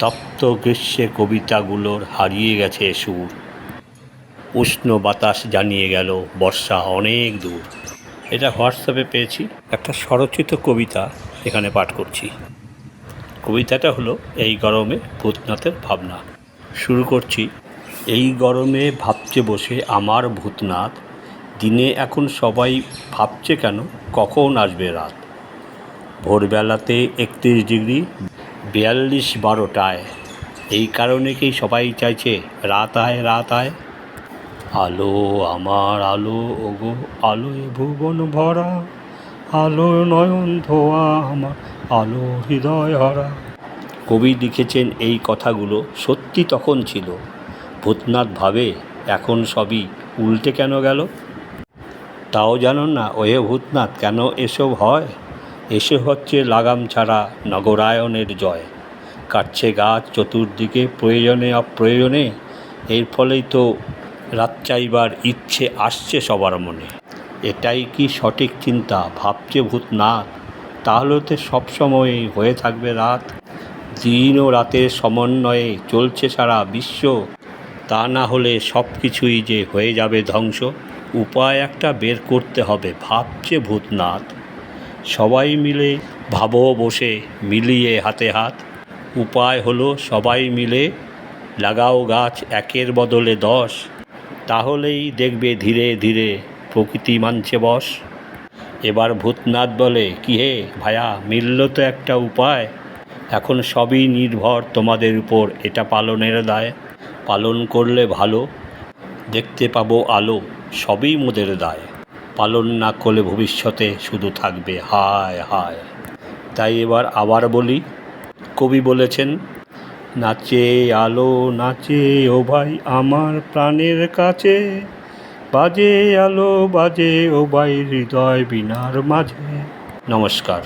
তপ্ত গ্রীষ্মে কবিতাগুলোর হারিয়ে গেছে সুর। উষ্ণ বাতাস জানিয়ে গেল বর্ষা অনেক দূর। এটা হোয়াটসঅ্যাপে পেয়েছি, একটা স্বরচিত কবিতা এখানে পাঠ করছি। কবিতাটা হলো, এই গরমে ভূতনাথের ভাবনা। শুরু করছি, এই গরমে ভাবছে বসে আমার ভূতনাথ, দিনে এখন সবাই ভাবছে কেন, কখন আসবে রাত? ভোরবেলাতে একত্রিশ ডিগ্রি বিয়াল্লিশ বারোটায়। এই কারণে কি সবাই চাইছে রাত আয় রাত আয় আলো আমার আলো, ওগো আলোয় ভুবন ভরা আলো নয়ন ধোয়া আমার, আলো হৃদয় হরা। কবি লিখেছেন এই কথাগুলো সত্যি তখন ছিল। ভূতনাথ ভাবে এখন সবই উল্টে কেন গেল? তাও জানো না, ওহে ভূতনাথ, কেন এসব হয়? এসে হচ্ছে লাগাম ছাড়া নগরায়নের জয়। কাটছে গাছ চতুর্দিকে প্রয়োজনে অপ্রয়োজনে, এর ফলেই তো রাত চাইবার ইচ্ছে আসছে সবার মনে। এটাই কি সঠিক চিন্তা ভাবছে ভূতনাথ? তাহলে তো সবসময়ই হয়ে থাকবে রাত। দিন ও রাতের সমন্বয়ে চলছে সারা বিশ্ব। তা না হলে সব কিছুই যে হয়ে যাবে ধ্বংস। উপায় একটা বের করতে হবে ভাবছে ভূতনাথ। সবাই মিলে ভাবো বসে মিলিয়ে হাতে হাত। উপায় হলো সবাই মিলে লাগাও গাছ একের বদলে দশ। তাহলেই দেখবে ধীরে ধীরে প্রকৃতি মানছে বস এবার ভূতনাথ বলে, কি হে ভায়া, মিলল তো একটা উপায়। এখন সবই নির্ভর তোমাদের উপর, এটা পালনের দায়। পালন করলে ভালো, দেখতে পাবো আলো, সবই মোদের দায়। পালন না করলে ভবিষ্যতে শুধু থাকবে, হায় হায়। তাই এবার আবার বলি, কবি বলেছেন, নাচে আলো, নাচে ও ভাই, আমার প্রাণের কাছে। বাজে আলো, বাজে ও ভাই, হৃদয় বিনার মাঝে। নমস্কার।